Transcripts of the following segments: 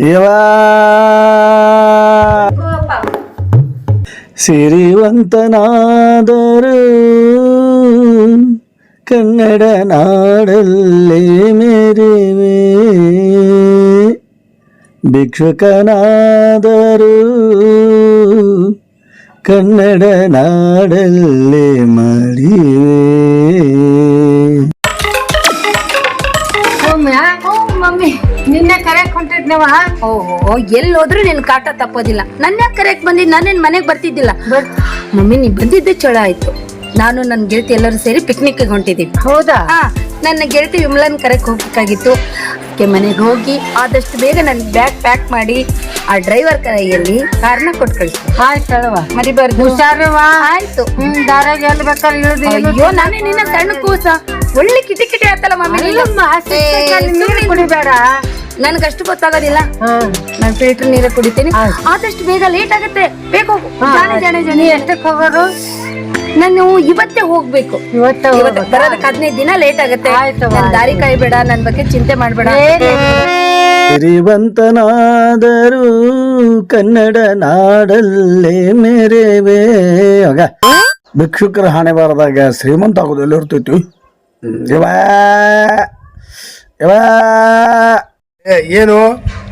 ಯವಾ ಸಿರಿವಂತನಾದರು ಕನ್ನಡ ನಾಡಲ್ಲೇ ಮೇರಿವೆ ಭಿಕ್ಷುಕನಾದರು ಕನ್ನಡ ನಾಡಲ್ಲೇ ಮಾಡಿವೆ ಓಹೋ ಎಲ್ಲಿ ಹೋದ್ರು ನಿನ್ ಕಾಟ ತಪ್ಪೋದಿಲ್ಲ. ನನ್ನ ಕರೆಕ್ಟ್ ಬಂದಿದ್ ನಾನೇನ್ ಮನೆಗ್ ಬರ್ತಿದ್ದಿಲ್ಲ. ಮಮ್ಮಿ ನೀ ಬಂದಿದ್ದೆ ಚಳ ಆಯ್ತು. ನಾನು ನನ್ನ ಗೆಳತಿ ಎಲ್ಲರೂ ಸೇರಿ ಪಿಕ್ನಿಕ್ ಹೊಂಟಿದ್ದೀವಿ ಹೌದಾ? ಹಾ ನನ್ನ ಗೆಳತಿ ವಿಮಲನ್ ಕರೆಕ್ಟ್ ಹೋಗ್ಬೇಕಾಗಿತ್ತು. ಅದಕ್ಕೆ ಮನೆಗೆ ಹೋಗಿ ಆದಷ್ಟು ಬೇಗ ನನ್ ಬ್ಯಾಗ್ ಪ್ಯಾಕ್ ಮಾಡಿ ಆ ಡ್ರೈವರ್ ಕೈಯಲ್ಲಿ ಕಾರ್ನ ಕೊಟ್ಟು ಕಳಿಸ್ತು ಮರಿಬಾರ್ದು. ಹುಷಾರವ ಆಯ್ತು. ಹ್ಮ್ ದಾರಾಗ ಎಲ್ಲಿ ಬೇಕಾದ್ರೆ ಇಳಿದು ಅಯ್ಯೋ ನಾನೇ ನಿನ್ನ ಸಣ್ಣ ಕೂಸ. ಒಳ್ಳೆ ಕಿಟಿ ಕಿಟಿ ಆತಲ್ಲ ಮಮ್ಮಿ ಕುಡಿಬೇಡ. ನನ್ಗೆ ಅಷ್ಟು ಗೊತ್ತಾಗೋದಿಲ್ಲ ನಾನು ಫಿಲ್ಟರ್ ನೀರ ಕುಡಿತೀನಿ. ಆದಷ್ಟು ಬೇಗ ಲೇಟ್ ಆಗುತ್ತೆ. ಬೇಕು ಜಾಣೆ ಜಾಣೆ ಜಾಣೆ ಎಷ್ಟಕ್ಕೆ ಹೋಗೋರು ನಾನು ಇವತ್ತೇ ಹೋಗ್ಬೇಕು. ಬರೋದಕ್ಕೆ ಹದಿನೈದು ದಿನ ಲೇಟ್ ಆಗುತ್ತೆ. ದಾರಿ ಕಾಯಿ ಬೇಡ ಕಾಯ್ಬೇಡ ನನ್ ಬಗ್ಗೆ ಚಿಂತೆ ಮಾಡ್ಬೇಡ. ಸಿರಿವಂತನಾದರೂ ಕನ್ನಡ ನಾಡಲ್ಲೇ ಮೇರೆವೇ. ಆಗ. ಭಿಕ್ಷುಕರ ಹಾನೆ ಬಾರದಾಗ ಶ್ರೀಮಂತ ಆಗೋದು ಎಲ್ಲಿ ಇರ್ತೈತಿ ಯ ಏ, ಏನು?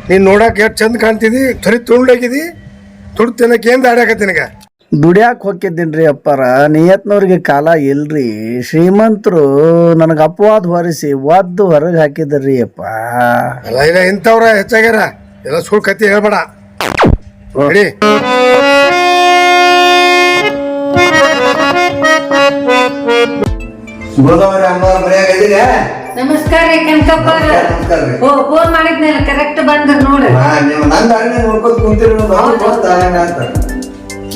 ನೀನ್ ನೋಡಕ್ ಎಷ್ಟು ಚಂದ ಕಾಣ್ತಿದಿ? ತರಿ ತುಂಡಾಗಿದಿ? ತುಡ್ ತಿನ್ನಕ್ ಏನ್ ದಾಡ್ಯಾಕತ್ತಿ ನಿನಗ? ದುಡ್ಯಾಕ್ ಹೋಗಿದ್ದೀನ್ರಿ ಅಪ್ಪಾರ ನಿಯತ್ನವ್ರಿಗೆ ಕಾಲ ಇಲ್ರಿ. ಶ್ರೀಮಂತರು ನನಗೆ ಅಪವಾದ ಹೊರಿಸಿ ಒದ್ದು ಹೊರಗೆ ಹಾಕಿದ್ರಿ ಅಪ್ಪ. ಅಲ್ಲ ಇಲ್ಲ ಇಂಥವ್ರ ಹೆಚ್ಚಾಗ್ಯಾರ. ಎಲ್ಲ ಸುಳ್ ಕತ್ತಿ ಹೇಳ್ಬೇಡ. ನೋಡಿ. ಗೋದಾವರಿ ಅಮ್ಮ ಮನೆಯಾಗ ಇದೀರಾ? ನಮಸ್ಕಾರ ರೀ ಕನಕಪ್ಪ. ಓ ಫೋನ್ ಮಾಡಿದ್ನಲ್ಲ ಕರೆಕ್ಟ್ ಬಂದ್ರ ನೋಡಿ. ಹಾ, ನೀವು ನನ್ನ ಕುಂತಿರೋ ನಾವು ದೋಸ್ತ ಅಂತ.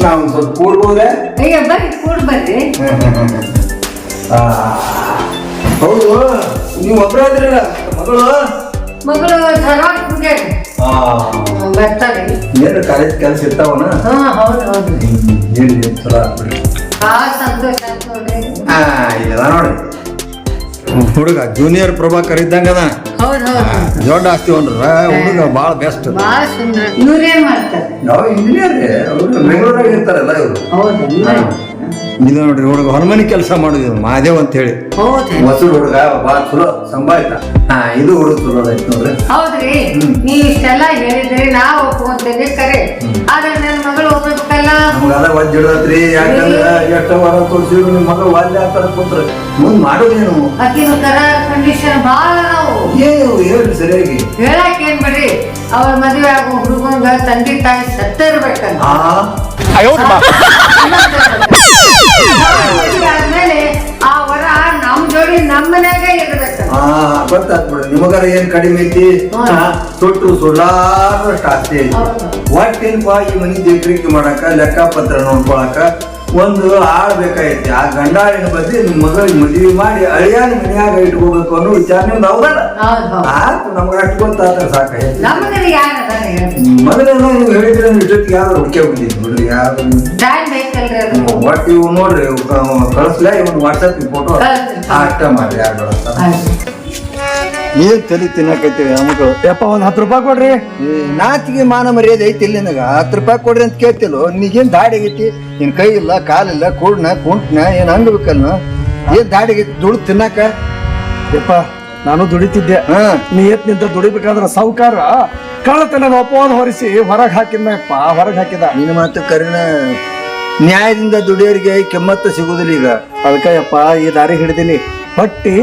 ನಾವು ಸ್ವಲ್ಪ ಕೂಡ್ಬೋದೆ ಅಯ್ಯ ಬರ್ರಿ ಕೂಡ ಬರ್ರಿ. ಆ, ಹೌದು ನೀವು ಒಬ್ಬರ ಇದ್ರಲ್ಲ ಮಗಳು? ಮಗಳು ಧಾರವಾಡ ಹೋಗ್ಯಾರಿ ಆ, ಬರ್ತಾರೆ ಏನು ಕಾಲೇಜ್ ಕೆಲಸ ಇರ್ತಾವನ? ಹಾ ಹೌದು ಹೌದು. ಏನು ಚಲೋ ಆಗ್ಬಿಡ್ರಿ. ಭಾಳ ಸಂತೋಷ ಹಾ ಇಲ್ಲ ನೋಡ್ರಿ. ಹುಡುಗ ಜೂನಿಯರ್ ಪ್ರಭಾಕರ್ ಇದ್ದಂಗ ಹೌದು ಹೌದು. ದೊಡ್ಡ ಆಸ್ತಿ ಒಂದ್ರ ಹುಡುಗ ಭಾಳ ಬೆಸ್ಟ್ ಭಾಳ ಸುಂದರ. ಇವ್ರೇನ್ ಮಾಡ್ತಾರೆ? ನಾವು ಇಂಜಿನಿಯರ್ ಅವರು ಬೆಂಗಳೂರಾಗ ಇರ್ತಾರಲ್ಲ ಇವರು. ಹೌದು ಇದು ನೋಡ್ರಿ ಹುಡುಗ ಹೊರಮನಿ ಕೆಲಸ ಮಾಡುದು ಮಹಾದೇವ್ ಅಂತ ಹೇಳಿ ಹೌದು ಹೊಸರು ಹುಡುಗ ಭಾಳ ಚಲೋ ಸಂಭಾಯಿತ. ಹಾ ಇದು ಹುಡುಗ ಚಲೋ ಐತಿ ನೋಡ್ರಿ. ಹೌದ್ರಿ ನೀವ್ ಇಷ್ಟೆಲ್ಲ ಹೇಳಿದ್ರಿ ನಾ ಒಪ್ಕೊಂತೇನೆ ಕರೆ. ಆದ್ರೆ ನನ್ನ ನಮ್ಗೆಲ್ಲ ಒಜ್ಜ ಹಿಡ್ದತ್ರಿ ಯಾಕಂದ್ರ ಎಷ್ಟ ವಾರ ತೋರಿಸಿದ್ರು ನಿಮ್ಮ ಮಗ ವಾಲ್ಯ ಆಗ್ತಾರ ಕೂತ್ರ. ಮುಂದ್ ಮಾಡೋದೇನು ಆಕಿನ ಕರ ಕಂಡೀಷನ್ ಭಾಳ ನಾವು ಏನು ಹೇಳ್ರಿ ಸರಿಯಾಗಿ. ಹೇಳಕ್ ಏನ್ ಬಿಡ್ರಿ? ಅವ್ರ ಮದುವೆ ಆಗೋ ಹುಡುಗನ ತಂದೆ ತಾಯಿ ಸತ್ತ ಇರ್ಬೇಕಂತ ನಮ್ ಜೋಡಿ ಮನ್ಯಾಗ ಇರ್ಬೇಕಂತ ಆ ಗೊತ್ತಾತ್ ಬಿಡ್ರಿ ನಿಮಗಾರ ಏನ್ ಕಡಿಮೆ ಐತಿ? ಹಾ. ತೊಟ್ಟು ಸುಳ್ಳಾರಷ್ಟು ಆಸ್ತಿ ಐತಿ. ಹೌದು. ಒಟ್ಟೇನ್ಪಾ ಈ ಮನಿ ದೇಕ್ರಿಕೆ ಮಾಡಾಕ ಲೆಕ್ಕಪತ್ರ ನೋಡ್ಕೊಳಕ ಒಂದು ಆಳ್ ಬೇಕಾಗೈತಿ. ಆ ಗಂಡಾಳಿನ ಬದ್ಲಿ ನಿಮ್ ಮಗಳಿಗೆ ಮದ್ವಿ ಮಾಡಿ ಅಳಿಯಾನ ಮನ್ಯಾಗ ಇಟ್ಕೋಬೇಕು ಅನ್ನೋ ವಿಚಾರ ನಿಮ್ದು ಹೌದಲ್ಲ? ಆತು ನಮ್ಗೆ ಅಷ್ಟು ಗೊತ್ತಾದ್ರೆ ಯಾರ ಮೊದಲೇನೋ ನೀವು ಹೇಳಿದ್ರೆ ಇಷ್ಟೊತ್ತಿಗೆ ಯಾರು ಹುಡುಕಿ ಹೋಗಿದ್ದೀನಿ ನೋಡ್ರಿ ಯಾರು ಒಟ್ಟು ಇವ್ ನೋಡ್ರಿ ಕಳಿಸ್ಲ ಇವನ್ ವಾಟ್ಸಪ್ ಫೋಟೋ ಕಳ್ಸ್ತೀನಿ. ಅಷ್ಟ ಮಾಡ್ರಿ ಯಾರು ಏನ್ ತಲಿ ತಿನ್ನಕೈತಿ ನಮಗ. ಯಪ್ಪ ಒಂದ್ ಹತ್ತು ರೂಪಾಯಿ ಕೊಡ್ರಿ. ನಾಚಿಗೆ ಮಾನ ಮರ್ಯಾದೆ ಐತಿ ಇಲ್ಲಿ ನಿನಗ. ಹತ್ತು ರೂಪಾಯಿ ಕೊಡ್ರಿ ಅಂತ ಕೇಳ್ತಿಲ್ಲ? ನಿಗೇನ್ ದಾಡಿ ಆಗೈತಿ? ನಿನ್ ಕೈ ಇಲ್ಲ ಕಾಲಿಲ್ಲ ಕೂಡ್ನ ಕುಂಟ್ನ ಏನ್ ಹಂಗಬೇಕಲ್ನ? ಏನ್ ದಾಡಿ ಆಗೈತಿ? ದುಡ್ಡು ತಿನ್ನಾಕ? ಯಪ್ಪ ನಾನು ದುಡಿತಿದ್ದೆ. ನೀ ನಿಯತ್ ನಿಂತ ದುಡಿಬೇಕಾದ್ರ ಸಾವುಕಾರ. ಕಳ್ಳತನ ಅಪವಾದ ಹೊರಿಸಿ ಹೊರಗೆ ಹಾಕಿದ್ನಪ್ಪ ಹೊರಗೆ ಹಾಕಿದ. ನಿನ್ನ ಮಾತು ಕರಿನ ನ್ಯಾಯದಿಂದ ದುಡಿಯೋರಿಗೆ ಕೆಮ್ಮತ್ತ ಸಿಗುದಿಲ್ಲ ಈಗ. ಅದಕ್ಕೆ ಯಪ್ಪ ಈ ದಾರಿ ಹಿಡಿದೀನಿ ಪಟ್ಟಿ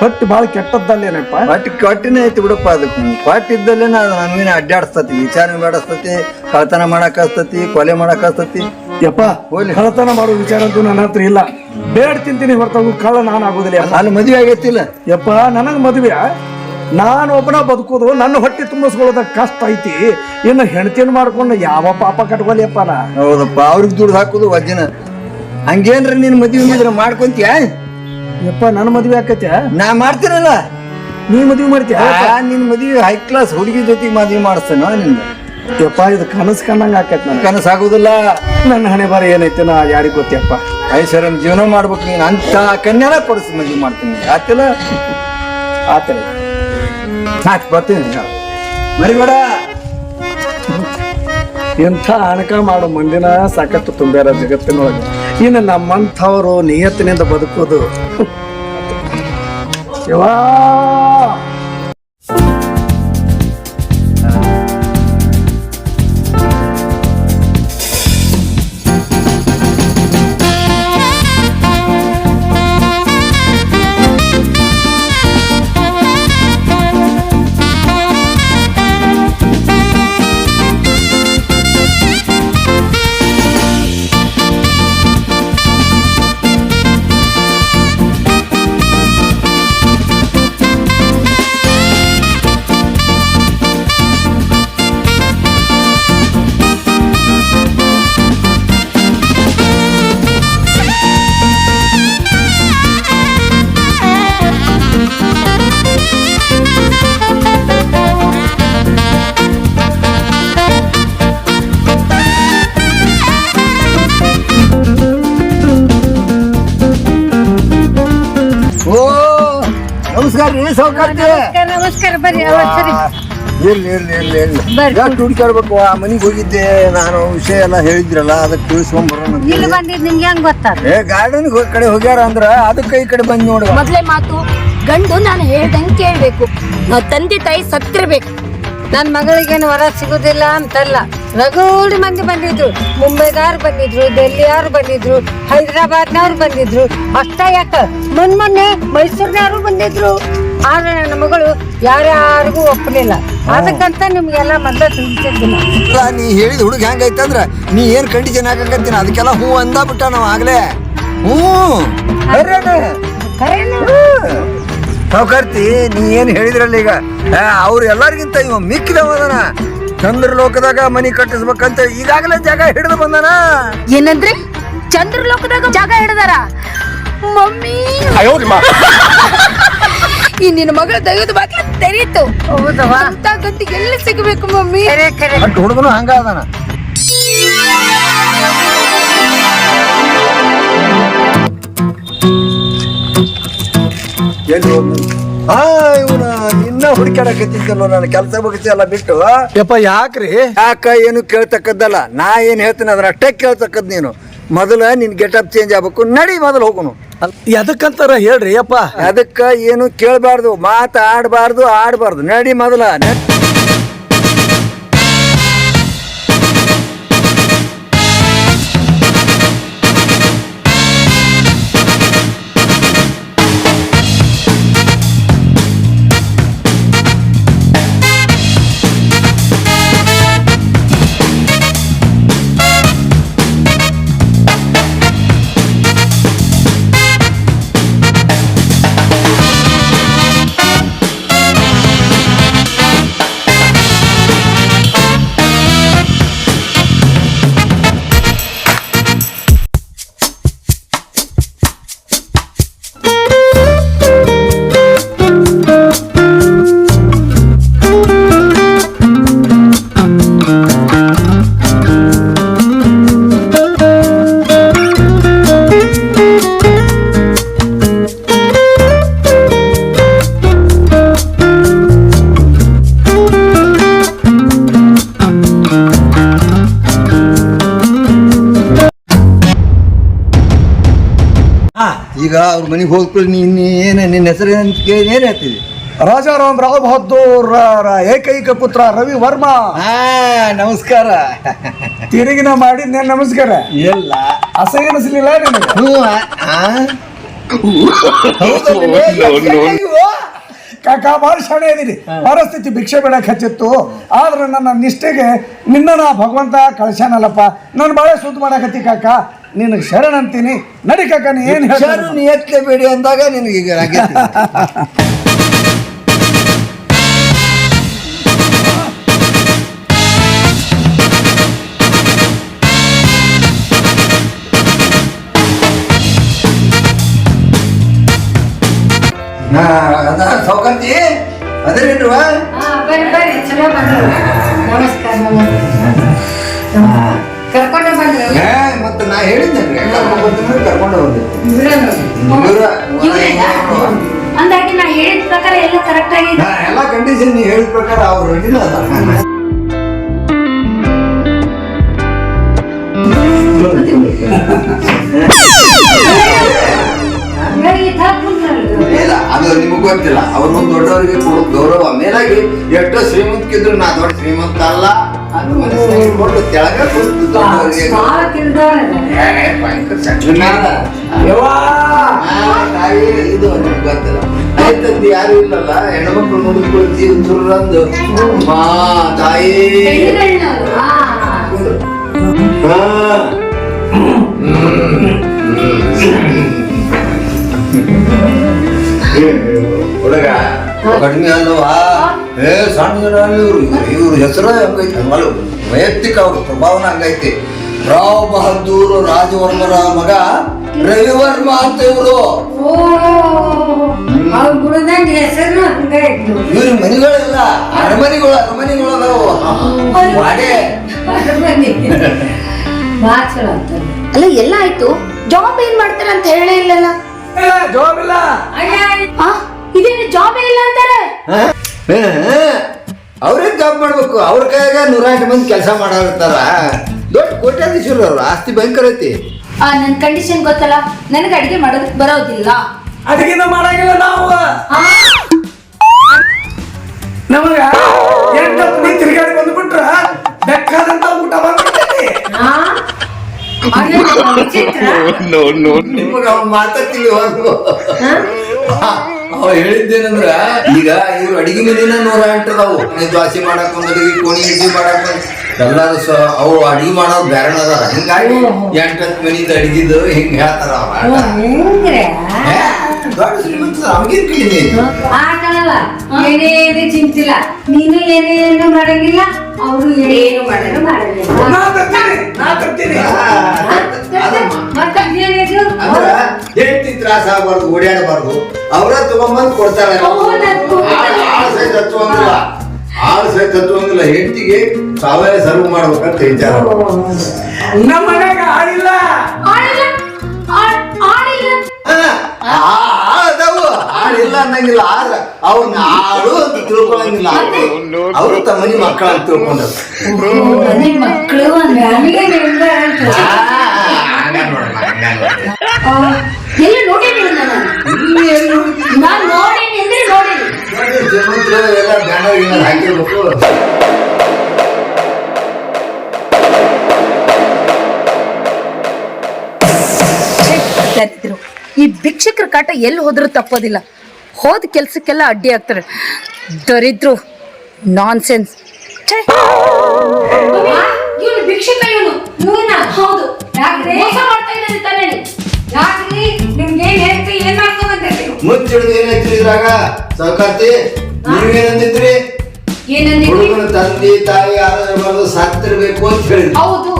ಪಟ್ಟಿ ಭಾಳ ಕೆಟ್ಟದ್ದಲ್ಲೇನಪ್ಪ? ಪಟ್ಟಿ ಕೊಟ್ಟಿನೇ ಐತಿ ಬಿಡಪ್ಪ ಅದಕ್ಕೆ ಪಟ್ಟಿ ಇದ್ದಲ್ಲೇ ನಾನು ನನಗೇನೆ ಅಡ್ಡಾಡಿಸ್ತತಿ ವಿಚಾರಣೆ ಮಾಡಿಸ್ತತಿ ಕಳ್ತನ ಮಾಡಕ್ ಹಸ್ತತಿ ಕೊಲೆ ಮಾಡಕ್ ಹಸ್ತತಿ ಯಪ್ಪ. ಕಳತನ ಮಾಡೋ ವಿಚಾರ ಅಂತೂ ನನ್ನ ಹತ್ರ ಇಲ್ಲ. ಬೇಡ ತಿಂತೀನಿ ಹೊರತಾಗು ಕಳ್ಳ ನಾನು ಆಗೋದಿಲ್ಲ. ಅಲ್ಲಿ ಮದುವೆ ಆಗೈತಿಲ್ಲ. ಯಪ್ಪ ನನಗೆ ಮದುವೆ ನಾನು ಒಬ್ಬನ ಬದುಕೋದು ನನ್ನ ಹೊಟ್ಟೆ ತುಂಬಿಸ್ಕೊಳ್ಳೋದ ಕಷ್ಟ ಐತಿ. ಇನ್ನು ಹೆಂಡತಿಯನ್ನು ಮಾಡ್ಕೊಂಡು ಯಾವ ಪಾಪ ಕಟ್ಕೊಲಿಯಪ್ಪ ನಾ ಹೌದಪ್ಪ ಅವ್ರಿಗೆ ದುಡ್ದು ಹಾಕುದು ವಜ್ಜನ. ಹಂಗೇನ್ರಿ ನಿನ್ನ ಮದುವೆ ಮಾಡಿದ್ರೆ ಮಾಡ್ಕೊಂತೀಯ? ಯಪ್ಪ ನನ್ನ ಮದುವೆ ಆಕತ್ಯ? ನಾ ಮಾಡ್ತೀನಲ್ಲ. ನೀ ಮದುವೆ ಮಾಡ್ತೀಯ? ನಿನ್ನ ನಿನ್ ಮದುವೆ ಹೈ ಕ್ಲಾಸ್ ಹುಡುಗಿ ಜೊತೆಗೆ ಮದುವೆ ಮಾಡಿಸ್ತೇನೋ ನಿನ್ನ ಯಪ್ಪ ಇದು ಕನಸು ಕಂಡಂಗ ನನ್ನ ಕನಸು ಆಗೋದಿಲ್ಲ. ನನ್ನ ಹಣೆ ಬಾರ ಏನೈತೆ ನಾ ಯಾರಿಗೆ ಗೊತ್ತಪ್ಪ ಐಶ್ವರ್ಯಂ ಜೀವನ ಮಾಡ್ಬೇಕು ನೀನು ಅಂತ ಕನ್ಯಾನ ಕೊಡಿಸಿ ಮದುವೆ ಮಾಡ್ತೀನಿ. ಆತಿಲ್ಲ? ಆತರ ನಾಟ್ ಬರ್ತೀನಿ. ಮರಿಬೇಡ. ಎಂಥ ಅಣಕ ಮಾಡೋ ಮಂದಿನ ಸಾಕತ್ತು ತುಂಬ್ಯಾರ ಜಗತ್ತಿನೊಳಗೆ. ಇನ್ನು ನಮ್ಮಂಥವ್ರು ನಿಯತ್ತಿನಿಂದ ಬದುಕೋದು ಯವಾ ನಮಸ್ಕಾರ ಸೌಕರ್ಯ ನಮಸ್ಕಾರ ಬರ್ರಿ ಅವತ್ತು ಇರ್ಲಿ ಇರ್ಲಿ ಇರ್ಲಿ ಇರ್ಲಿ. ಎಷ್ಟು ಹುಡುಕಾಡ್ಬೇಕು ಆ ಮನೆಗೆ ಹೋಗಿದ್ದೆ ನಾನು ವಿಷಯ ಎಲ್ಲ ಹೇಳಿದ್ರಲ್ಲ ಅದಕ್ಕೆ ತಿಳಿಸ್ಕೊಂಡ್ ಬರೋಣ ಇಲ್ಲಿ. ಬಂದಿದ್ ನಿಮ್ಗೆ ಹೆಂಗ್ ಗೊತ್ತಾರ ಏ ಗಾರ್ಡನ್ ಕಡೆ ಹೋಗ್ಯಾರ ಅಂದ್ರ ಅದಕ್ಕೆ ಈ ಕಡೆ ಬಂದ್ ನೋಡಿ ಮೊದ್ಲೇ ಮಾತು ಗಂಡು ನಾನು ಹೇಳ್ದಂಗೆ ಕೇಳಬೇಕು. ನಾವ್ ತಂದೆ ತಾಯಿ ಸತ್ತಿರ್ಬೇಕು. ನನ್ ಮಗಳಿಗೇನು ವರ ಸಿಗುದಿಲ್ಲ ಅಂತಲ್ಲ. ರಗೂಡಿ ಮಂದಿ ಬಂದಿದ್ರು ಮುಂಬೈದವ್ರು ಬಂದಿದ್ರು ಡೆಲ್ಲಿಯವ್ರು ಬಂದಿದ್ರು ಹೈದರಾಬಾದ್ನವ್ರು ಬಂದಿದ್ರು. ಅಷ್ಟ ಯಾಕ? ಮೊನ್ನೆ ಮೊನ್ನೆ ಮೈಸೂರಿನವ್ರು ಬಂದಿದ್ರು. ಆದ್ರೆ ನನ್ನ ಮಗಳು ಯಾರ್ಯಾರಿಗೂ ಒಪ್ಪಲಿಲ್ಲ. ಅದಕ್ಕಂತ ನಿಮ್ಗೆಲ್ಲ ಮದ್ದ ತಿಳಿಸಿದ್ದೀನಿ ನೀ ಹೇಳಿದ ಹುಡುಗ ಹೆಂಗೈತಂದ್ರ ನೀ ಏನ್ ಕಂಡೀಷನ್ ಹಾಕಕತ್ತೀನಿ ಅದಕ್ಕೆಲ್ಲ ಹ್ಞೂ ಅಂದ ಬಿಟ್ಟ ನಾವ್ ಆಗ್ಲೇ. ಹ್ಞೂ. ಕರ್ತಿ ನೀ ಏನ್ ಹೇಳಿದ್ರಲ್ಲ ಈಗ? ಅವ್ರು ಎಲ್ಲರಿಗಿಂತ ಇವ ಮಿಕ್ಕಿದವದನ ಚಂದ್ರ ಲೋಕದಾಗ ಮನಿ ಕಟ್ಟಿಸ್ಬೇಕಂತ ಈಗಾಗಲೇ ಜಾಗ ಹಿಡಿದು ಬಂದನ? ಏನಂದ್ರಿ? ಚಂದ್ರಲೋಕದಾಗ ಜಾಗ ಹಿಡಿದಾರ. ಮಮ್ಮಿ. ಈ ನಿನ್ನ ಮಗಳ ತೆಗೆದು ಬಾಕಿ ತೆರೀತು. ಹೌದವ ಅಂತ ಗಂಟಿಗೆ ಎಲ್ಲಿ ಸಿಗಬೇಕು ಮಮ್ಮಿ? ಕರೆ ಕರೆ ಬಟ್ ಹುಡುಗನು ಹಂಗ ಅದಾನ. ಎಲ್ಲಿ ಹೋದ್ನು? ಆ ಇವನ ಇನ್ನ ಹುಡುಕಾಡಕತ್ತಿದ್ದಲ್ಲ ನಾನು ಕೆಲಸ ಬಗ್ಸಿ ಎಲ್ಲ ಬಿಟ್ಟು ಯಪ್ಪ ಯಾಕ್ರಿ? ಯಾಕ ಏನು ಕೇಳ್ತಕ್ಕದ್ದಲ್ಲ? ನಾ ಏನ್ ಹೇಳ್ತೀನಿ ಅದ್ರ ಅಷ್ಟೇ ಕೇಳ್ತಕ್ಕದ್ ನೀನು. ಮೊದಲ ನಿನ್ ಗೆಟಪ್ ಚೇಂಜ್ ಆಗ್ಬೇಕು ನಡಿ ಮೊದಲು ಹೋಗುನು. ಎದಕ್ಕಂತಾರ ಹೇಳ್ರಿ ಯಪ್ಪ. ಅದಕ್ಕ ಏನು ಕೇಳಬಾರ್ದು ಮಾತಾಡಬಾರ್ದು ಆಡಬಾರ್ದು. ನಡಿ ಮೊದಲ ಅವ್ರ ಮನೆಗೆ ಹೋಗ್ಬಿಟ್ಟು ನೀನು ಏನ ನಿನ್ನ ಹೆಸರು ಅಂತ ಕೇಳಿ ಏನ್ ಹೇಳ್ತೀವಿ ರಾಜಾರಾಮ್ ರಾವ್ ಬಹದ್ದೂರ್ ಏಕೈಕ ಪುತ್ರ ರವಿ ವರ್ಮಾ. ಹಾ ನಮಸ್ಕಾರ. ತಿರುಗಿನ ಮಾಡಿದ್ನೆ ನಮಸ್ಕಾರ. ಎಲ್ಲ ಅಸಹ್ಯ ಅನಿಸ್ಲಿಲ್ಲ ನಿನಗೆ? ಹ್ಞೂ ಆ? ಕಾಕ ಭಾಳ ಶಾಣೆ ಇದೀನಿ ಪರಿಸ್ಥಿತಿ ಭಿಕ್ಷೆ ಬೇಡಕ್ಕೆ ಹಚ್ಚಿತ್ತು. ಆದ್ರೆ ನನ್ನ ನಿಷ್ಠೆಗೆ ನಿನ್ನ ನಾ ಭಗವಂತ ಕಳ್ಸ್ಯಾನಲ್ಲಪ್ಪ. ನಾನು ಭಾಳ ಸುದ್ದಿ ಮಾಡಕತ್ತಿ ಕಾಕ. ನಿನಗೆ ಶರಣ ಅಂತೀನಿ. ನಡಿ ಕಾಕ ನೀ ಏನ್ ಶರಣು ಹೇಳ್ತೀನಿ ನೀ ಎತ್ತಲೇಬೇಡಿ ಅಂದಾಗ ನಿನಗೆ ಈಗ ಆಗೈತಿ. ಹಾ, ಅದ ಸೌಕರ್ತಿ ಅದೇನೇನ್ರುವ ಹಾ ಬರ್ರಿ ಬರ್ರಿ ಚಲೋ ಬಂದ್ರಿ. ಮತ್ತೆ ನಾ ಕರ್ಕೊಂಡು ಅಂದಾಗಿ ಹೇಳಿದ ಪ್ರಕಾರ ಎಲ್ಲ ಕರೆಕ್ಟ್ ಆಗಿದೆ ಎಲ್ಲ ಕಂಡೀಷನ್ ನೀವು ಹೇಳಿದ ಪ್ರಕಾರ ಅವ್ರು ರೆಡಿನ ಇಲ್ಲ ಅದು ನಿಮಗೆ ಗೊತ್ತಿಲ್ಲ. ದೊಡ್ಡವರಿಗೆ ಕೊಡೋ ಗೌರವ ಮೇಲಾಗಿ ಎಷ್ಟೋ ಶ್ರೀಮಂತಕ್ಕಿದ್ರು ನಾ ದೊಡ್ಡ ಶ್ರೀಮಂತ ಅಲ್ಲ. ಅಂತ ಮನಸ್ಸಿನಾಗ ಇಟ್ಕೊಂಡು ತೆಳಗ ಕೂತು ದೊಡ್ಡವರಿಗೆ ಏ, ಭಯಂಕರ ಸೆಟ್ಲ್ಮ್ಯಾನ. ಯವ್ವಾ ಆ, ತಾಯಿ ಇದು ನಿಮ್ಗೆ ಗೊತ್ತಿಲ್ಲ ಆಯ್ತಂದು ಯಾರು ಇಲ್ಲಲ್ಲ ಹೆಣ್ಮಕ್ಳು ನೋಡಿಕೊಂಡು ಜೀವ ಸುರಂದು ಮಾ ತಾಯಿ ಹಾ. ಹುಡುಗ ಕಡಿಮೆ ಅಲ್ವಾ? ಏ ಸಣ್ಣ ಜನ ಇವ್ರು. ಇವ್ರ ಹೆಸರು ಹಂಗೈತಿ. ಹಂಗಲ್ಲ ವೈಯಕ್ತಿಕ ಅವ್ರ ಪ್ರಭಾವನ ಹಂಗೈತಿ. ರಾವ್ ಬಹದ್ದೂರ್ ರಾಜವರ್ಮರ ಮಗ ರವಿವರ್ಮ ಅಂತ ಇವರು. ಇವ್ರ ಮನೆಗಳಿಲ್ಲ ಅರಮನೆಗಳು ಅರಮನೆಗಳು ಅದಾವು. ವಾಡೆ. ಅಲ್ಲ ಎಲ್ಲ ಆಯ್ತು? ಜಾಬ್ ಏನ್ ಮಾಡ್ತಾರೆ ಅಂತ ಹೇಳೇ ಇಲ್ಲಲ್ಲ? ಜಾಬ್ ಇಲ್ಲ. ಆ, ಇದೇನು ಜಾಬ್ ಇಲ್ಲ ಅಂತಾರೆ? ಅವ್ರೇ ಜಾಬ್ ಮಾಡ್ಬೇಕು. ಅವ್ರ ಕೈಯಾಗ ನೂರ ಎಂಟು ಮಂದಿ ಕೆಲಸ ಮಾಡಿರ್ತಾರ ದೊಡ್ಡ ಕೋಟ್ಯಾಧೀಶರು ಅವ್ರು. ಆಸ್ತಿ ಭಯಂಕರ ಐತಿ. ಆ, ನನ್ ಕಂಡೀಷನ್ ಗೊತ್ತಲ್ಲ? ನನಗೆ ಅಡಿಗೆ ಮಾಡೋದಕ್ಕೆ ಬರೋದಿಲ್ಲ. ಅದಕ್ಕಿಂತ ಮಾಡಂಗಿಲ್ಲ ನಾವು. ನಮಗ ಎಂಟು ಮಂದಿ ತಿರುಗಾಡಿ ಬಂದ್ಬಿಟ್ರ ಬೆಕ್ಕಾದಂತ ಊಟ ಬಂದ್ಬಿಡ್ತೈತಿ ಹಾ ವಿಚಿತ್ರ. ನಿಮಗೆ ಅವ್ನು ಮಾತಾಡ್ತೀವಿ ಹೊರತು ಅವ ಹೇಳಿದ್ದೇನಂದ್ರ ಈಗ ಇವ್ರು ಅಡಿಗೆ ಮೇಲಿನ ನೂರ ಎಂಟು ದ್ವಾಸಿ ಮಾಡಕ್ ಒಂದ್ ಅಡಿಗೆ ಕೋಣಿ ಇಡ್ಲಿ ಮಾಡಕ್ ಎಲ್ಲಾರು ಸ ಅವು ಅಡಿಗೆ ಮಾಡೋದು ಬೇರೆ ಅದಾರ. ಹಿಂಗಾಗಿ ಎಂಟತ್ತು ಮನಿದ ಅಡಿಗಿದು ಹಿಂಗ್ ಹೇಳ್ತಾರ ಅವ್ರ. ದೊಡ್ಡ ಶ್ರೀಮಂತ ಕಡಿಮೆ ಏನೇನು ಚಿಂತಿಲ್ಲ. ನೀನು ಏನೇನು ಮಾಡಂಗಿಲ್ಲ ಅವರು ಏನು ಮಾಡಲು ಮಾಡಂಗಿಲ್ಲ. ಮತ್ತೆ ಏನಿದು ಅಂದ್ರ ಹೆಂಡತಿ ತ್ರಾಸ ಆಗ್ಬಾರ್ದು ಓಡಾಡಬಾರ್ದು ಅವರ ತಗೊಂಬಂದ್ ಕೊಡ್ತಾರ. ಆಳು ಸಹಿತ ಹಚ್ಚುವಂಗಿಲ್ಲ ಆಳ್ ಸಹಿತ ಹಚ್ಚುವಂಗಿಲ್ಲ ಹೆಂಡತಿಗೆ ಸಾವಯವ ಸರ್ವ್ ಮಾಡ್ಬೇಕಂತ ವಿಚಾರ. ನಮ್ಮ ಮನೆಗ ಆಳಿಲ್ಲ. ಆಡಿಲ್ಲ ಆಡ್- ಆಡಿಲ್ಲ ಹಾ, ಆ- ಆಳದವು ಆಳಿಲ್ಲ ಅನ್ನಂಗಿಲ್ಲ. ಆದ್ರ ಅವ್ನ ಆಳು ಅಂತ ತಿಳ್ಕೊಳಂಗಿಲ್ಲ. ಅವರು ತಮ್ಮ ಮನಿ ಮಕ್ಕಳ ಅಂತ. ತಿಳ್ಕೊಂಡ್ರು ಮಕ್ಕಳು ಎಲ್ಲ ಬ್ಯಾನರ್ ಹಾಕಿರ್ಬೇಕು. ಈ ಭಿಕ್ಷಕರ ಕಾಟ ಎಲ್ಲಿ ಹೋದ್ರೂ ತಪ್ಪೋದಿಲ್ಲ. ಹೋದ ಕೆಲ್ಸಕ್ಕೆಲ್ಲ ಅಡ್ಡಿ ಆಗ್ತಾರೆ. ದರಿದ್ರು ನಾನ್. ಸೆನ್ಸ್ ಸೌಕಾರ್ತಿ ನೀವೇನಂದಿದ್ರಿ ಹುಡುಗನ ತಂದೆ ತಾಯಿ ಯಾರು ಇರಬಾರ್ದು ಸಾಕ್ತಿರ್ಬೇಕು ಅಂತ ಹೇಳಿ ಹೌದು.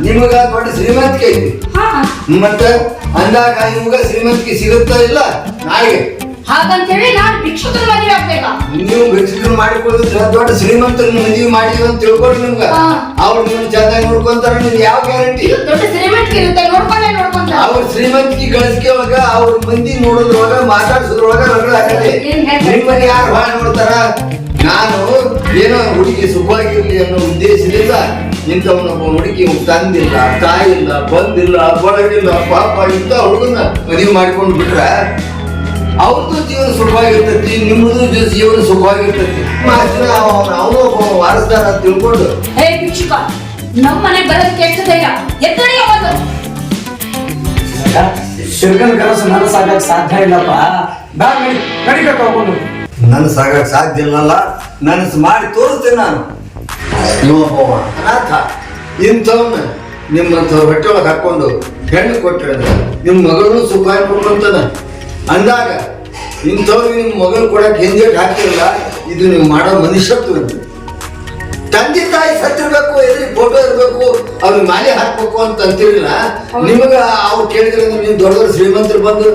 ನಿಮಗ ದೊಡ್ಡ ಶ್ರೀಮಂತಿಕೆ ಐತಿ. ಹಾ. ಮತ್ತ ಅಂದಾಗ ನಿಮ್ಗ ಶ್ರೀಮಂತಿಕೆ ಸಿಗುತ್ತಾ ಇಲ್ಲ? ನಾಯಿಗೆ ಹಾಗಂತೇಳಿ ನಾನು ಭಿಕ್ಷುಕರ ಮದುವೆ ಆಗ್ಬೇಕಾ? ನೀವು ಭಿಕ್ಷುಕರು ಮಾಡಿಕೊಳ್ಳಿದ್ರೆ ದೊಡ್ಡ ಶ್ರೀಮಂತರನ್ನ ಮದುವೆ ಮಾಡಿದ್ವಿ ಅಂತ ತಿಳ್ಕೊಳ್ಳಿ ನಿಮ್ಗ. ಅವ್ರು ನಿಮ್ಗೆ ಚೆನ್ನಾಗಿ ನೋಡ್ಕೊಂತಾರ ನಿಮ್ಗೆ ಯಾವ ಗ್ಯಾರಂಟಿ? ದೊಡ್ಡ ಶ್ರೀಮಂತಿಕೆ ಇರುತ್ತೆ ನೋಡ್ಕೊಂಡೆ ನೋಡ್ಕೊಂತ ಅವ್ರ ಶ್ರೀಮಂತಿಕೆ ಗಳಿಸಿಕೆ ಒಳಗ ಅವ್ರ ಮಂದಿ ನೋಡೋದ್ರೊಳಗ ಮಾತಾಡ್ಸೋದ್ರೊಳಗ ರಗಳ ಹೇಳ್ತಾರೆ? ನಿಮ್ಮನ್ನ ಯಾರು ಹಾಳು ನೋಡ್ತಾರ ನಾನು ಏನೋ ಹುಡುಗಿ ಸುಖವಾಗಿರ್ಲಿ ಅನ್ನೋ ಉದ್ದೇಶದಿಂದ ಇಂಥವನೊಬ್ಬ ಹುಡುಗಿ ತಂದಿಲ್ಲ ತಾಯಿಲ್ಲ ಬಂದಿಲ್ಲ ಬಳಗಿಲ್ಲ ಪಾಪ ಇಂಥ ಹುಡುಗನ ಮದುವೆ ಮಾಡ್ಕೊಂಡು ಬಿಟ್ರ ಅವ್ರದ್ದು ಜೀವನ ಸುಖವಾಗಿರ್ತೈತಿ ನಿಮ್ಮದು ಜೀವನ ಸುಖವಾಗಿರ್ತೈತಿ ಅವನು ಒಬ್ಬ ವಾರಸ್ದಾರ ಅಂತ ತಿಳ್ಕೊಂಡು. ಹೇ ಭಿಕ್ಷುಕ ನಮ್ಮ ಮನೆಗೆ ಬರೋದಕ್ಕೆ ಎಷ್ಟು ಧೈರ್ಯ? ಎತ್ತನೆಯ ಒಂದು ಶಿರ್ಗನ ಕನಸು ನನಸಾಗಕ್ ಸಾಧ್ಯ ಇಲ್ಲಪ್ಪ. ಬಾ ನಡಿ ನನ್ನ ಸಾಗಕ್ ಸಾಧ್ಯ ಇಲ್ಲಲ್ಲ ನನ್ನ ಮಾಡಿ ತೋರಿಸ್ತೇನೆ ನಾನು. ನೀವೊಬ್ಬವ ಅನಾಥ. ಇಂಥವನ್ನ ನಿಮ್ಮಂಥ ಹೊಟ್ಟೆ ಒಳಗೆ ಹಾಕೊಂಡು ಹೆಣ್ಣು ಕೊಟ್ಟಿರೋದು ನಿಮ್ಮ ಮಗಳು ಸುಖ ಕೊಡ್ಕೊಂತಾನ ಅಂದಾಗ ಇಂಥವ್ರಿಗೆ ನಿಮ್ಮ ಮಗನ ಕೊಡಕ್ಕೆ ಹಿಂದೇಟ್ ಹಾಕ್ತಿರಲ್ಲ ಇದು ನೀವು ಮಾಡೋ ಮನುಷ್ಯತ್ವ ತಂದೆ ತಾಯಿ ಸತ್ತಿರ್ಬೇಕು ಎದುರಿ ಫೋಟೋ ಇರ್ಬೇಕು ಅವ್ರಿಗೆ ಮಾಲೆ ಹಾಕ್ಬೇಕು ಅಂತ ಅಂತಿರಲಿಲ್ಲ ನಿಮಗ ಅವ್ರು ಕೇಳಿದ್ರೆ ನೀವು ದೊಡ್ಡ ದೊಡ್ಡ ಶ್ರೀಮಂತರು ಬಂದು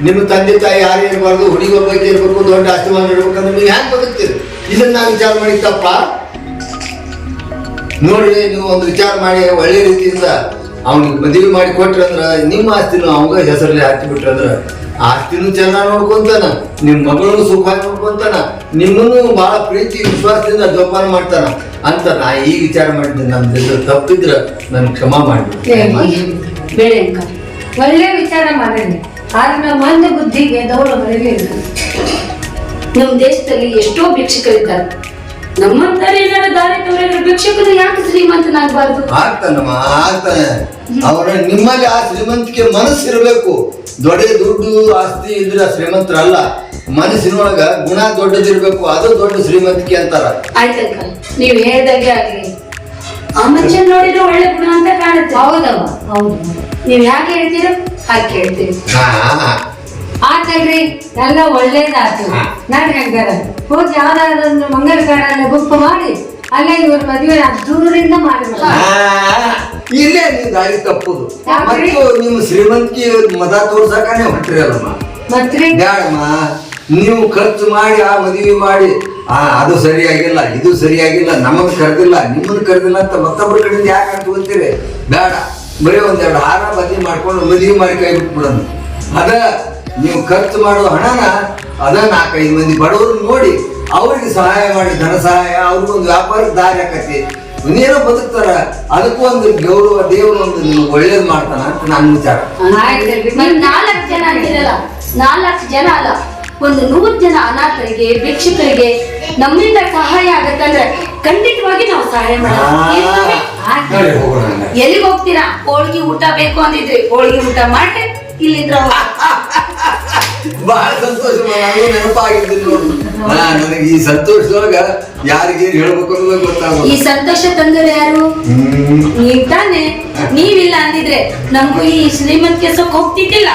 ನಿಮ್ಮ ತಂದೆ ತಾಯಿ ಯಾರು ಇರಬಾರ್ದು ಹುಡುಗಿ ಒಬ್ಬಕ್ಕೆ ಇರಬೇಕು ದೊಡ್ಡ ಆಶೀರ್ವಾದ ಇರ್ಬೇಕಂದ್ರೆ ನೀವು ಹ್ಯಾಂಗ ಬದುಕ್ತೀರಿ? ಇದನ್ನ ನಾನು ವಿಚಾರ ಮಾಡಿ ತಪ್ಪ? ನೋಡಿ ನೀವು ಒಂದು ವಿಚಾರ ಮಾಡಿ ಒಳ್ಳೆ ರೀತಿಯಿಂದ ಅವ್ನಿಗೆ ಮದುವೆ ಮಾಡಿ ಕೊಟ್ರಂದ್ರ ನಿಮ್ಮ ಆಸ್ತಿನೂ ಅವಂಗ ಹೆಸರಲ್ಲಿ ಹಾಕಿ ಬಿಟ್ರಂದ್ರ ಆಸ್ತಿನೂ ಚೆನ್ನಾಗಿ ನೋಡ್ಕೊಂತಾನ ನಿಮ್ಮ ಮಗಳನ್ನು ಸುಖವಾಗಿ ನೋಡ್ಕೊಂತಾನ ನಿಮ್ಮನ್ನು ಬಹಳ ಪ್ರೀತಿ ವಿಶ್ವಾಸದಿಂದ ಜೋಪಾನ ಮಾಡ್ತಾನ ಅಂತ ನಾ ಈ ವಿಚಾರ ಮಾಡಿದ್ದೆ. ನಮ್ದು ತಪ್ಪಿದ್ರ ನನ್ ಕ್ಷಮ ಮಾಡಿ ಬೇಡ ಒಳ್ಳೆ ವಿಚಾರ ಮಾಡಿದ್ರಿ. ಆದ್ರೆ ನಮ್ಮ ಮಂದಿ ಬುದ್ಧಿಗೆ ದೌಡ ಬರಲಿಲ್ಲ ನಮ್ಮ ದೇಶದಲ್ಲಿ ಎಷ್ಟೋ ಭಿಕ್ಷಕರಿದ್ದಾರೆ. ನಮ್ಮಂತರ ಏನಾರ ದಾರಿ ತೋರಿದ್ರೆ ಭಿಕ್ಷಕರು ಯಾಕೆ ಶ್ರೀಮಂತನಾಗಬಾರ್ದು? ಆಗ್ತಾನಮ್ಮ ಆಗ್ತಾನೆ. ಅವರ ನಿಮ್ಮಲ್ಲಿ ಆ ಶ್ರೀಮಂತಿಕೆ ಮನಸ್ಸಿರಬೇಕು. ದೊಡ್ಡ ದುಡ್ಡು ಆಸ್ತಿ ಇದ್ರೆ ಶ್ರೀಮಂತರಲ್ಲ ಮನಸ್ಸಿನೊಳಗ ಗುಣ ದೊಡ್ಡದಿರ್ಬೇಕು ಅದು ದೊಡ್ಡ ಶ್ರೀಮಂತಿಕೆ ಅಂತಾರ. ಆಯ್ತಕ್ಕ ನೀವು ಹೇಳ್ದಾಗೆ ಆಗ್ಲಿ. ಆ ಮನುಷ್ಯನ್ ನೋಡಿದ್ರೆ ಒಳ್ಳೆ ಗುಣ ಅಂತ ಕಾಣುತ್ತೆ. ಹೌದವ ಹೌದು. ನೀವ್ ಯಾಕೆ ಹೇಳ್ತೀರ ಹಾಗೆ ಕೇಳ್ತೀವಿ ಹಾ. ಆತಲ್ರಿ ಎಲ್ಲ ಒಳ್ಳೇದಾತು. ನಾನು ಹಂಗಾರ ಹೋಗಿ ಯಾವ್ದಾದ್ರು ಒಂದು ಮಂಗಲ ಕಾಡಲ್ಲಿ ಬುಕ್ ಮಾಡಿ ಅಲ್ಲೇ ಇವ್ರ ಮದುವೆ ದೂರದಿಂದ ಮಾಡಿ. ಆ, ಇಲ್ಲೇ ನೀವು ದಾರಿ ತಪ್ಪುದು? ಮತ್ತು ನಿಮ್ಮ ಶ್ರೀಮಂತಿ ಮದ ತೋರ್ಸಕಾನೆ ಹೊಟ್ರಿ ಅಲ್ಲಮ್ಮ ಬೇಡಮ್ಮ ನೀವು ಖರ್ಚು ಮಾಡಿ ಆ ಮದುವೆ ಮಾಡಿ ಆ ಅದು ಸರಿಯಾಗಿಲ್ಲ ಇದು ಸರಿಯಾಗಿಲ್ಲ ನಮಗ್ ಕರೆದಿಲ್ಲ ನಿಮ್ಮನ್ ಕರೆದಿಲ್ಲ ಅಂತ ಮತ್ತೊಬ್ಬರ ಕಡೆಯಿಂದ ಯಾಕೆ ಅಂತ ಗೊತ್ತೀರಿ ಬೇಡ ಬರೀ ಒಂದೆರಡು ಹಾರ ಬದಲಿ ಮಾಡ್ಕೊಂಡು ಮದುವೆ ಮಾಡಿ ಕೈ ಬಿಟ್ಬಿಡೋಣ. ಅದ ನೀವು ಖರ್ಚು ಮಾಡೋ ಹಣನ ಅದ ನಾಲ್ಕೈದು ಮಂದಿ ಬಡವರು ನೋಡಿ ಅವ್ರಿಗೆ ಸಹಾಯ ಮಾಡಿ ಧನ ಸಹಾಯ ಅವ್ರಿಗೊಂದು ವ್ಯಾಪಾರ ದಾರಿ ಆಕತಿ. ಇನ್ನೇನೋ ಬದುಕ್ತಾರ. ಅದಕ್ಕೂ ಒಂದು ಗೌರವ ದೇವರು ಒಂದು ನಿಮ್ಗೆ ಒಳ್ಳೇದು ಮಾಡ್ತಾನ ಅಂತ ನನ್ನ ವಿಚಾರ ನಾಲ್ಕು ಜನ ಅಂತಿರಲ್ಲ. ನಾಲ್ಕು ಜನ ಅಲ್ಲ. ಒಂದು ನೂರು ಜನ ಅನಾಥರಿಗೆ ಭಿಕ್ಷುಕರಿಗೆ ನಮ್ಮಿಂದ ಸಹಾಯ ಆಗತ್ತಂದ್ರೆ ಖಂಡಿತವಾಗಿ ನಾವು ಸಹಾಯ ಮಾಡೋಣ. ಎಲ್ಲಿಗೆ ಹೋಗ್ತೀರಾ? ಹೋಳಿಗೆ ಊಟ ಬೇಕು ಅಂದಿದ್ರಿ. ಹೋಳ್ಗಿ ಊಟ ಮಾಡಿ ಇಲ್ಲಿಂದ ಬಹಳ ಸಂತೋಷ ನೆನಪಾಗಿದ್ದು ನೋಡಿ. ನೋಡು ನನಗೆ ಈ ಸಂತೋಷದೊಳಗ ಯಾರಿಗೇನು ಹೇಳ್ಬೇಕು ಅನ್ನೋದು ಈ ಗೊತ್ತಾಗೋದು ಸಂತೋಷ ತಂದವರು ಯಾರು. ನೀವ್ ತಾನೆ. ನೀವಿಲ್ಲ ಅಂದಿದ್ರೆ ನಮ್ಗೂ ಈ ಶ್ರೀಮಂತ ಸೊಕ್ ಹೋಗ್ತಿದ್ದಿಲ್ಲ.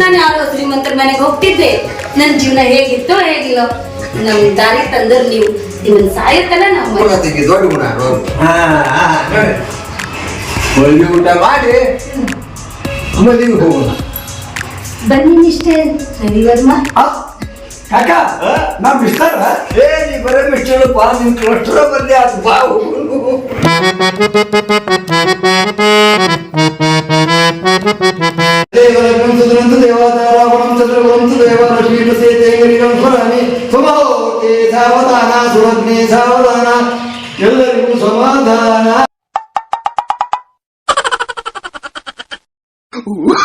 ನಾನು ಯಾರೋ ಶ್ರೀಮಂತರ ಮನೆಗೆ ಹೋಗ್ತಿದ್ದೆ. ನನ್ನ ಜೀವನ ಹೇಗಿತ್ತೋ ಹೇಗಿಲ್ಲ. ನಮ್ ದಾರಿ ತಂದರ್ ನೀವು. ನಿಮ್ಮ ಸಾಯತ್ತಲ್ಲ ನಮ್ಮ ದೊಡ್ಡ ಗುಣ. ಹೋಳಿಗೆ ಊಟ ಮಾಡಿ ಮದುವೆಗೆ ಹೋಗೋಣ. ಬನ್ನಿ ಇಷ್ಟೇ ಹರಿವರ್ಮ ಆ, ಕಾಕ ನಮ್ ಇಷ್ಟಾರ ಏ ನೀ ಬರೇ ಮಿಸ್ಟರ್ ನಿನ್ ಕ್ಲಸ್ಟರ್ ಬಂದೆ ಅದು ಬಾ. ಹೋಗೋಣ. ದೇವರಗಂ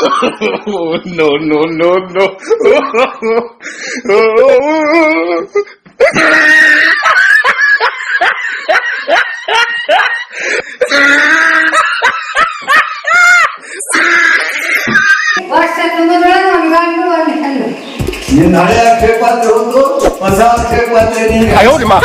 oh, no, no, no, no. 옛날에 백반대 운동, 어사 백반대니. 아유, 우리 마.